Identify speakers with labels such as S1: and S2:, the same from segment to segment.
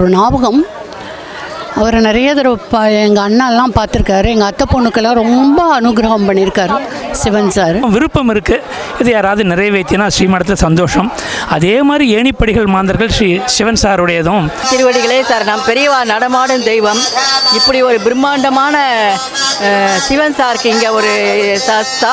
S1: ஒரு ஞாபகம். அவரை நிறைய தடவை பா எங்கள் அண்ணாலாம் பார்த்துருக்காரு. எங்கள் அத்தை பொண்ணுக்கெல்லாம் ரொம்ப அனுகிரகம் பண்ணியிருக்காரு சிவன் சார்.
S2: விருப்பம் இருக்குது இது யாராவது நிறைவேற்றினா ஸ்ரீமடத்தில் சந்தோஷம். அதே மாதிரி ஏணிப்படிகள் மாந்தர்கள் ஸ்ரீ சிவன் சாருடையதும்.
S3: திருவடிகளே சரணம் பெரியவா நடமாடும் தெய்வம். இப்படி ஒரு பிரம்மாண்டமான சிவன் சாருக்கு இங்கே ஒரு ச-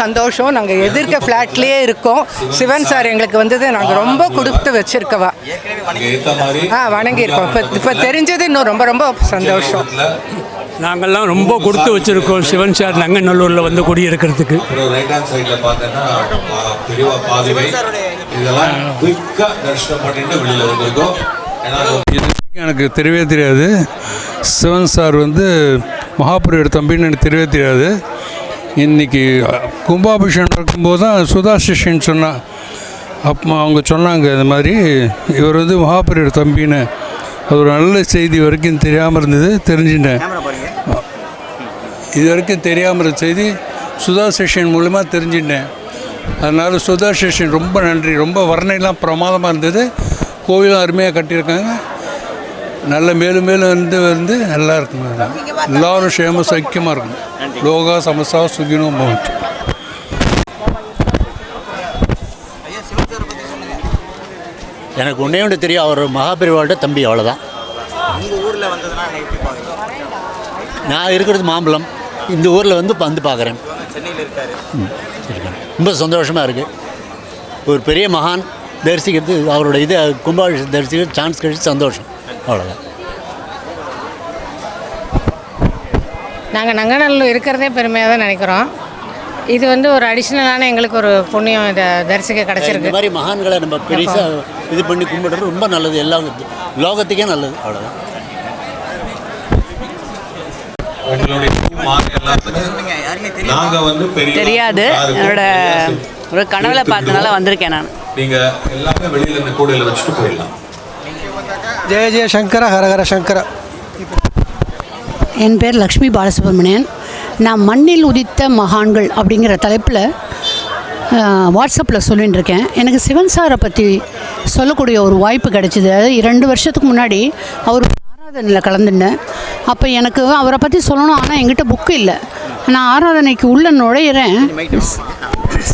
S4: சந்தோஷம். நாங்கள் எதிர்க்க ஃப்ளாட்லேயே இருக்கோம். சிவன் சார் எங்களுக்கு வந்தது நாங்கள் ரொம்ப கொடுத்து வச்சிருக்கவா. ஆ வணங்கியிருக்கோம். இப்போ இப்போ தெரிஞ்சது இன்னும் ரொம்ப ரொம்ப சந்தோஷம்.
S5: நாங்கள்லாம் ரொம்ப கொடுத்து வச்சுருக்கோம் சிவன் சார் நங்கநல்லூரில் வந்து குடியிருக்கிறதுக்கு.
S6: எனக்கு தெரியவே தெரியாது. சிவன் சார் வந்து மகாபுரியோட தம்பின்னு எனக்கு தெரியவே தெரியாது. இன்னைக்கு கும்பாபிஷேகம் நடக்கும்போது தான் சுதா சிஷ்யன் சொன்னா அப்போ அவங்க சொன்னாங்க இந்த மாதிரி இவர் வந்து மகாபுரியோட தம்பின்னு. அது ஒரு நல்ல செய்தி வரைக்கும் தெரியாமல் இருந்தது தெரிஞ்சுட்டேன். இது வரைக்கும் தெரியாமல் இருந்த செய்தி சுதா செஷன் மூலமாக தெரிஞ்சுட்டேன். அதனால் சுதா செஷன் ரொம்ப நன்றி. ரொம்ப வர்ணையெல்லாம் பிரமாதமாக இருந்தது. கோவிலும் அருமையாக கட்டியிருக்காங்க. நல்ல மேலும் மேலும் வந்து வந்து நல்லா இருக்கும் எல்லாரும் சேம சௌக்கியமாக இருக்கும். லோகா சமசா சுகினோ பவந்து
S7: எனக்கு ஒன்றே ஒன்று தெரியும் அவர் மகாபெரிவாளோட தம்பி அவ்வளோதான் நான் இருக்கிறது மாம்பழம். இந்த ஊரில் வந்து இப்ப வந்து பார்க்குறேன். ரொம்ப சந்தோஷமாக இருக்குது ஒரு பெரிய மகான் தரிசிக்கிறது அவரோட இது கும்பாபிஷேகம் தரிசிக்க சான்ஸ் கிடைச்சி சந்தோஷம். அவ்வளோதான்
S8: நாங்கள் நங்கநல்லூர் இருக்கிறதே பெருமையாக தான் நினைக்கிறோம். இது வந்து ஒரு அடிஷ்னலான எங்களுக்கு ஒரு புண்ணியம் இதை தரிசிக்க
S7: இந்த
S8: கிடச்சிருக்கு
S7: மாதிரி மகான்களை நம்ம பெருசாக இது பண்ணி கும்பிடுறது ரொம்ப நல்லது. எல்லா லோகத்துக்கே நல்லது. அவ்வளோதான்
S3: தெரியாது? என்னோட ஒரு கனவுல பார்த்தனால வந்திருக்கேன் நான்.
S9: நீங்க எல்லாமே வெளியில இந்த கூடையில வச்சுட்டு போயிடலாம்.
S4: ஜெய ஜெய சங்கர ஹரஹர சங்கர.
S1: என் பேர் லக்ஷ்மி பாலசுப்ரமணியன். நான் மண்ணில் உதித்த மகான்கள் அப்படிங்கிற தலைப்பில் வாட்ஸ்அப்பில் சொல்லிட்டு இருக்கேன். எனக்கு சிவன் சாரை பற்றி சொல்லக்கூடிய ஒரு வாய்ப்பு கிடைச்சிது. அதாவது இரண்டு வருஷத்துக்கு முன்னாடி அவர் ஆராதனையில் கலந்துட்டேன் அப்போ எனக்கு அவரை பற்றி சொல்லணும் ஆனால் எங்கிட்ட புக்கு இல்லை. நான் ஆராதனைக்கு உள்ளே நுழையிறேன்.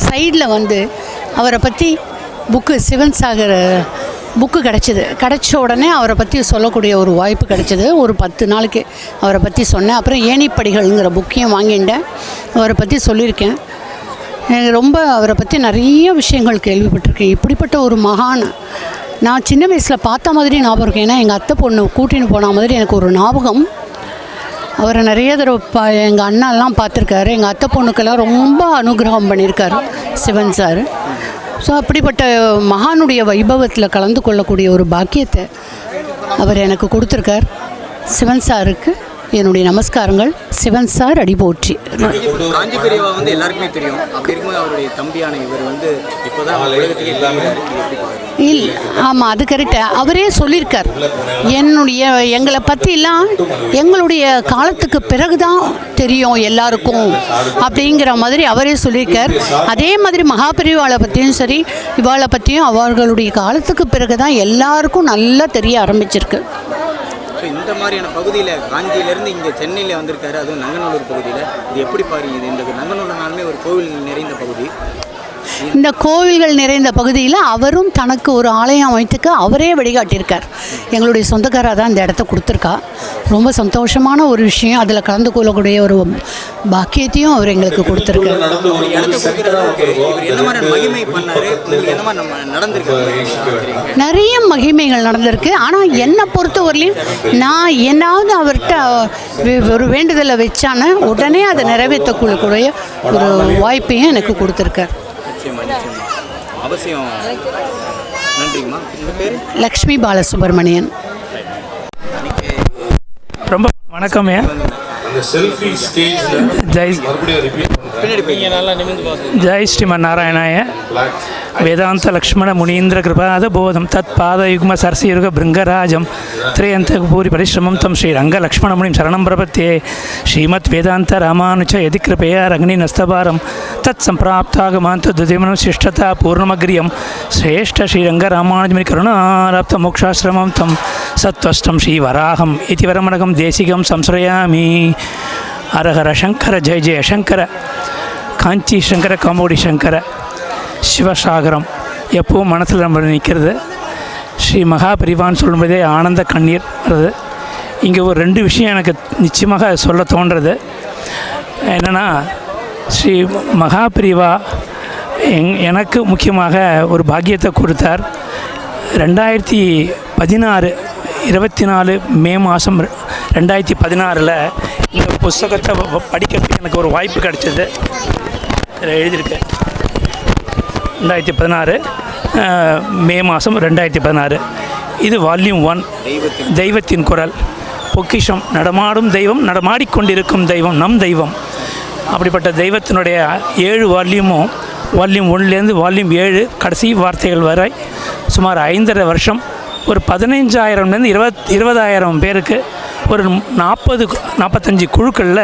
S1: சைடில் வந்து அவரை பற்றி புக்கு சிவன் சாகர் புக்கு கிடச்சிது. கிடச்ச உடனே அவரை பற்றி சொல்லக்கூடிய ஒரு வாய்ப்பு கிடச்சிது. ஒரு பத்து நாளைக்கு அவரை பற்றி சொன்னேன். அப்புறம் ஏணிப்படிகள்ங்கிற புக்கையும் வாங்கிட்டேன் அவரை பற்றி சொல்லியிருக்கேன். எனக்கு ரொம்ப அவரை பற்றி நிறைய விஷயங்கள் கேள்விப்பட்டிருக்கேன். இப்படிப்பட்ட ஒரு மகான் நான் சின்ன வயசில் பார்த்த மாதிரி ஞாபகம் இருக்கேன் ஏன்னா எங்கள் அத்தை பொண்ணு கூட்டின்னு போன மாதிரி எனக்கு ஒரு ஞாபகம். அவரை நிறைய தடவை பா எங்கள் அண்ணாலாம் பார்த்துருக்காரு. எங்கள் அத்தை பொண்ணுக்கெல்லாம் ரொம்ப அனுகிரகம் பண்ணியிருக்காரு சிவன் சார். ஸோ அப்படிப்பட்ட மகானுடைய வைபவத்தில் கலந்து கொள்ளக்கூடிய ஒரு பாக்கியத்தை அவர் எனக்கு கொடுத்துருக்கார். சிவன் சாருக்கு என்னுடைய நமஸ்காரங்கள் சிவன் சார் அடி போற்றி.
S10: காஞ்சி பெரியவா வந்து எல்லாருக்குமே தெரியும். அப்படி இருக்கும்போது அவருடைய தம்பியான இவர் வந்து இப்போதான் உலகத்துக்கே?
S1: இல்லை ஆமாம் அது கரெக்டு அவரே சொல்லியிருக்கார். என்னுடைய எங்களை பற்றிலாம் எங்களுடைய காலத்துக்கு பிறகு தான் தெரியும் எல்லாருக்கும் அப்படிங்கிற மாதிரி அவரே சொல்லியிருக்கார். அதே மாதிரி மகாபெரிவாளை பற்றியும் சரி இவாளை பற்றியும் அவர்களுடைய காலத்துக்கு பிறகு தான் எல்லாருக்கும் நல்லா தெரிய ஆரம்பிச்சிருக்கு.
S10: இப்போ இந்த மாதிரியான பகுதியில் காஞ்சியிலேருந்து இங்கே சென்னையில் வந்திருக்காரு அதுவும் நங்கநல்லூர் பகுதியில். இது எப்படி பாருங்க இது? இந்த நங்கநல்லூர்னாலுமே ஒரு கோவில் நிறைந்த பகுதி.
S1: இந்த கோவில்கள் நிறைந்த பகுதியில் அவரும் தனக்கு ஒரு ஆலயம் அமைத்துக்க அவரே வழிகாட்டியிருக்கார். எங்களுடைய சொந்தக்காராக தான் இந்த இடத்த கொடுத்துருக்கா. ரொம்ப சந்தோஷமான ஒரு விஷயம். அதில் கலந்து கொள்ளக்கூடிய ஒரு பாக்கியத்தையும் அவர் எங்களுக்கு கொடுத்துருக்கார். நிறைய மகிமைகள் நடந்திருக்கு. ஆனால் என்னை பொறுத்தவரையிலையும் நான் என்னாவது அவர்கிட்ட ஒரு வேண்டுதலை வச்சான உடனே அதை நிறைவேற்றக்கூடிய ஒரு வாய்ப்பையும் எனக்கு கொடுத்துருக்கார்.
S10: நிச்சயமா நிச்சயமா. அவசியம். நன்றிங்கம்மா. உங்கள் பேர்?
S1: லக்ஷ்மி பாலசுப்ரமணியன்.
S2: ரொம்ப வணக்கமே
S9: அந்த செல்ஃபி ஸ்டேஜ்ல
S2: ஜெய்
S9: மறுபடியும் ரிப்பீட்
S2: வேதாந்த லக்ஷ்மண முனீந்திர கிருபாத போதம் தத் பாதயுக்ம சரசியுக பிருங்கராஜம் திரையந்த பூரி பரிசிரமம் தம் ஸ்ரீ ரங்க லக்ஷ்மண முனிம் சரணம் பிரபத்தே ஸ்ரீமத் வேதாந்த ராமானுஜ எதி கிருபையா ரங்கனி நஸ்தபாரம். தத் சம்பிராப்தாகமாந்த துதிமனம் சிஷ்டதா பூர்ணமக்ரியம். சிரேஷ்ட ஸ்ரீரங்க ராமானுஜமி கருணாராப்த மோக்ஷாசிரமம் தம் சத்வஷ்டம் ஸ்ரீ வராகம். இதி வரமணகம் தேசிகம் சம்ஸ்ரயாமி. அரஹர சங்கர ஜெய ஜெய சங்கர. காஞ்சி சங்கர காமோடி சங்கர. சிவசாகரம். எப்பவும் மனசில் நம்ம நிற்கிறது. ஸ்ரீ மகாபரிவான்னு சொல்லும்போதே ஆனந்த கண்ணீர் வருது. இங்கே ஒரு ரெண்டு விஷயம் எனக்கு நிச்சயமாக சொல்ல தோன்றது என்னென்னா ஸ்ரீ மகா பிரிவா எங் எனக்கு முக்கியமாக ஒரு பாக்கியத்தை கொடுத்தார். ரெண்டாயிரத்தி பதினாறு இருபத்தி நாலு மே மாதம் ரெண்டாயிரத்தி பதினாறில் இந்த புஸ்தகத்தை வ- படிக்கிறதுக்கு எனக்கு ஒரு வாய்ப்பு கிடச்சிது. இதில் எழுதியிருக்கேன் ரெண்டாயிரத்தி பதினாறு மே மாதம் ரெண்டாயிரத்தி பதினாறு. இது வால்யூம் ஒன் தெய்வத்தின் குரல். பொக்கிஷம். நடமாடும் தெய்வம் நடமாடிக்கொண்டிருக்கும் தெய்வம் நம் தெய்வம். அப்படிப்பட்ட தெய்வத்தினுடைய ஏழு வால்யூமும் வால்யூம் ஒன்லேருந்து வால்யூம் ஏழு கடைசி வார்த்தைகள் வரை சுமார் ஐந்தரை வருஷம். ஒரு பதினைஞ்சாயிரம்லேருந்து இருபத் இருபதாயிரம் பேருக்கு ஒரு நாற்பது நாற்பத்தஞ்சு குழுக்களில்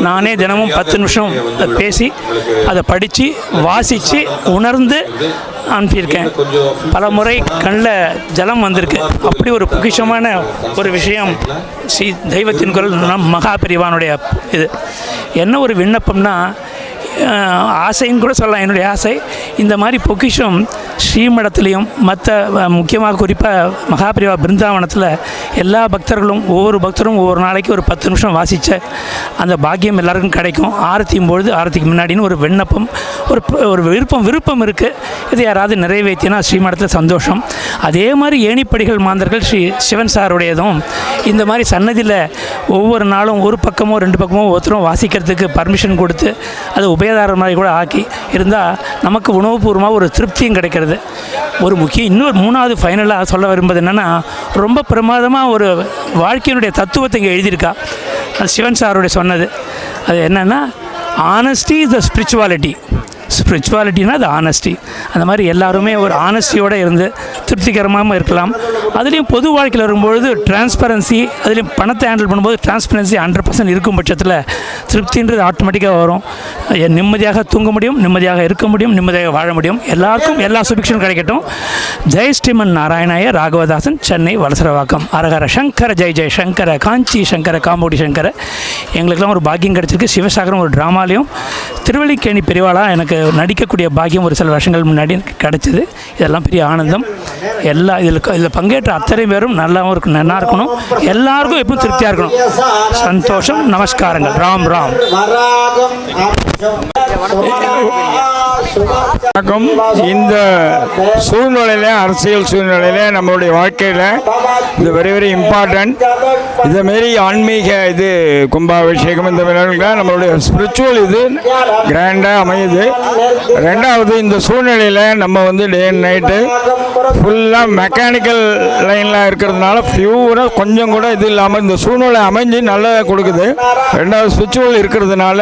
S2: நானே தினமும் பத்து நிமிஷம் பேசி அதை படித்து வாசித்து உணர்ந்து அனுப்பியிருக்கேன் பல முறை கண்ணில் ஜலம் வந்திருக்கு. அப்படி ஒரு பொக்கிஷமான ஒரு விஷயம் ஸ்ரீ தெய்வத்தின் குரல் நம் மகாபிரிவானுடைய இது. என்ன ஒரு விண்ணப்பம்னா ஆசைன்னு கூட சொல்லலாம். என்னுடைய ஆசை இந்த மாதிரி பொக்கிஷம் ஸ்ரீமடத்துலேயும் மற்ற முக்கியமாக குறிப்பாக மகாபிரிவா பிருந்தாவனத்தில் எல்லா பக்தர்களும் ஒவ்வொரு பக்தரும் ஒவ்வொரு நாளைக்கு ஒரு பத்து நிமிஷம் வாசித்த அந்த பாக்கியம் எல்லாருக்கும் கிடைக்கும். ஆரத்தியும் பொழுது ஆரத்திக்கு முன்னாடின்னு ஒரு விண்ணப்பம் ஒரு ஒரு விருப்பம் விருப்பம் இருக்குது இது யாராவது நிறைவேற்றினா ஸ்ரீமடத்தில் சந்தோஷம். அதே மாதிரி ஏணிப்படிகள் மாந்தர்கள் ஸ்ரீ சிவன் சாருடையதும் இந்த மாதிரி சன்னதியில் ஒவ்வொரு நாளும் ஒரு பக்கமோ ரெண்டு பக்கமோ ஒருத்தரும் வாசிக்கிறதுக்கு பர்மிஷன் கொடுத்து அது உபயதாரம் மாதிரி கூட ஆக்கி இருந்தால் நமக்கு உணவுபூர்வமாக ஒரு திருப்தியும் கிடைக்கிறது. ஒரு முக்கிய இன்னொரு மூணாவது ஃபைனலாக சொல்ல விரும்புவது என்னென்னா ரொம்ப பிரமாதமாக ஒரு வாழ்க்கையினுடைய தத்துவத்தை இங்கே எழுதியிருக்கா. அது சிவன் சாருடைய சொன்னது. அது என்னென்னா ஆனஸ்டி இஸ் த ஸ்பிரிச்சுவாலிட்டி ஸ்பிரிச்சுவாலிட்டினா அது ஆனஸ்டி அந்த மாதிரி எல்லாருமே ஒரு ஆனஸ்டியோடு இருந்து திருப்திகரமாகவும் இருக்கலாம். அதுலேயும் பொது வாழ்க்கையில் வரும்பொழுது டிரான்ஸ்பரன்சி அதுலேயும் பணத்தை ஹேண்டில் பண்ணும்போது டிரான்ஸ்பரன்சி ஹண்ட்ரட் பர்சன்ட் இருக்கும் பட்சத்தில் திருப்தின்றது ஆட்டோமேட்டிக்காக வரும். நிம்மதியாக தூங்க முடியும் நிம்மதியாக இருக்க முடியும் நிம்மதியாக வாழ முடியும். எல்லாருக்கும் எல்லா சுபிக்ஷனும் கிடைக்கட்டும். ஜெய் ஸ்ரீமன் நாராயணாய ராகவதாசன் சென்னை வலசரவாக்கம். அரகர சங்கர ஜெய் ஜெய் சங்கர காஞ்சி சங்கர காம்போடி சங்கர. எங்களுக்கெல்லாம் ஒரு பாக்கியம் கிடச்சிருக்கு. சிவசாகரம் ஒரு ட்ராமாலையும் திருவள்ளிக்கேணி பெரியவாளாக எனக்கு நடிக்கக்கூடிய பாக்கியம் ஒரு சில வருஷங்கள் முன்னாடி எனக்கு கிடச்சிது. இதெல்லாம் பெரிய ஆனந்தம். எல்லா இதில் இதில் பங்கேற்ற அத்தனை பேரும் நல்லாவும் இருக்கணும் நல்லா இருக்கணும். எல்லாருக்கும் எப்பவும் திருப்தியாக இருக்கணும். சந்தோஷம் நமஸ்காரங்கள். ராம் ராம்.
S11: வணக்கம். இந்த சூழ்நிலையில அரசியல் சூழ்நிலையில நம்மளுடைய வாழ்க்கையில் இது வெரி வெரி இம்பார்ட்டன்ட் இந்த மாரி ஆன்மீக இது கும்பாபிஷேகம் இந்த மாதிரி நம்மளுடைய ஸ்பிரிச்சுவல் இது கிராண்டாக அமையுது. ரெண்டாவது இந்த சூழ்நிலையில் நம்ம வந்து டே அண்ட் நைட்டு ஃபுல்லாக மெக்கானிக்கல் லைனில் இருக்கிறதுனால ஃபியூராக கொஞ்சம் கூட இது இல்லாமல் இந்த சூழ்நிலை அமைஞ்சு நல்லா கொடுக்குது. ரெண்டாவது ஸ்பிரிச்சுவல் இருக்கிறதுனால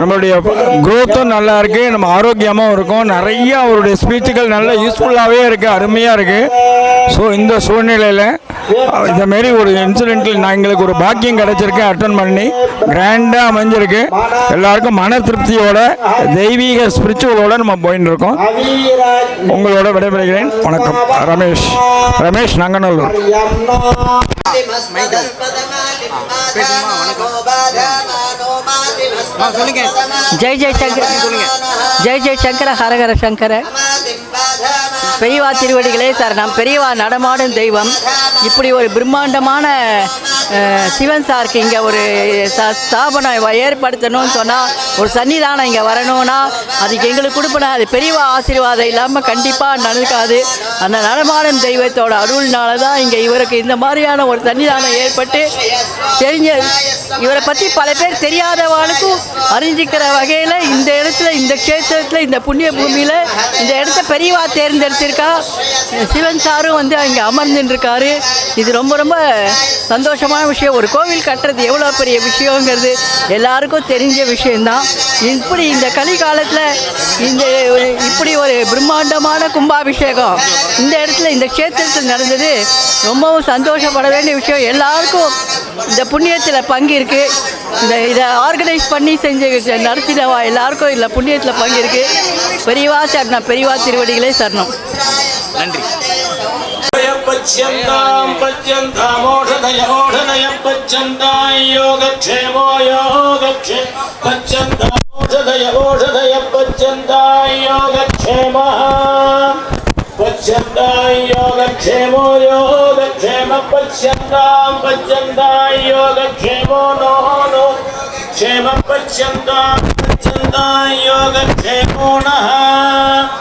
S11: நம்மளுடைய க்ரோத்தும் நல்லா இருக்கு நம்ம ஆரோக்கியம் ஆரோக்கியமாகவும் இருக்கும். நிறைய அவருடைய ஸ்பீச்சுகள் நல்ல யூஸ்ஃபுல்லாகவே இருக்குது அருமையாக இருக்குது ஸோ இந்த சூழ்நிலையில் இந்த மாரி ஒரு இன்சிடென்ட்டில் நான் எங்களுக்கு ஒரு பாக்கியம் கிடைச்சிருக்கு அட்டன் பண்ணி. கிராண்டாக அமைஞ்சிருக்கு. எல்லாருக்கும் மன திருப்தியோட தெய்வீக ஸ்பிரிச்சுவலோட நம்ம போயின்னு இருக்கோம் உங்களோட விடைபெறுகிறேன். வணக்கம். ரமேஷ். ரமேஷ் நங்கநல்லூர்.
S10: வணக்கம் சொல்லுங்க.
S3: ஜெய் ஜெய் சங்கர ஜெய் ஜெய். சங்கர ஹரஹர சங்கர. பெரியவா திருவடிகளே சார் நாம் பெரியவா நடமாடும் தெய்வம். இப்படி ஒரு பிரம்மாண்டமான சிவன் சாருக்கு இங்கே ஒரு ஸ்தாபனம் ஏற்படுத்தணும்னு சொன்னால் ஒரு சன்னிதானம் இங்கே வரணும்னா அதுக்கு எங்களுக்கு கொடுப்பன அது பெரியவா ஆசீர்வாதம் இல்லாமல் கண்டிப்பாக நடக்காது. அந்த நடமாடும் தெய்வத்தோட அருள்னால தான் இங்கே இவருக்கு இந்த மாதிரியான ஒரு சன்னிதானம் ஏற்பட்டு தெரிஞ்ச இவரை பற்றி பல பேர் தெரியாதவாளுக்கும் அறிஞ்சிக்கிற வகையில் இந்த இடத்துல இந்த க்ஷேத்திரத்தில் இந்த புண்ணிய பூமியில் இந்த இடத்த பெரியவா தேர்ந்தெடுத்திருக்கா. சிவன் சாரும் வந்து அங்கே அமர்ந்துருக்காரு. இது ரொம்ப ரொம்ப சந்தோஷமான முக்கியமான விஷயம் ஒரு கோவில் கட்டுறது எவ்வளோ பெரிய விஷயங்கிறது எல்லாருக்கும் தெரிஞ்ச விஷயந்தான் இப்படி இந்த களி காலத்தில் இந்த இப்படி ஒரு பிரம்மாண்டமான கும்பாபிஷேகம் இந்த இடத்துல இந்த க்ஷேத்திரத்தில் நடந்தது ரொம்பவும் சந்தோஷப்பட வேண்டிய விஷயம். எல்லாருக்கும் இந்த புண்ணியத்தில் பங்கு இருக்குது இந்த இதை ஆர்கனைஸ் பண்ணி செஞ்ச நடத்தினவா எல்லாருக்கும் இல்லை புண்ணியத்தில் பங்கு இருக்குது பெரியவா சரணம் பெரியவா திருவடிகளே சரணம்.
S10: நன்றி.
S12: பச்சந்தாம் பச்சந்தாமோஷதயோ योगक्षेमो योगक्षे पच्यन्तामोषधय ओषधय पच्यन्ताम् योगक्षेमः पच्यन्ताम् योगक्षेमो योगक्षेम पच्यन्ताम् पच्यन्ताम् योगक्षेमो नो नो क्षेम पच्यन्ताम् पच्यन्ताम् योगक्षेमो नः योग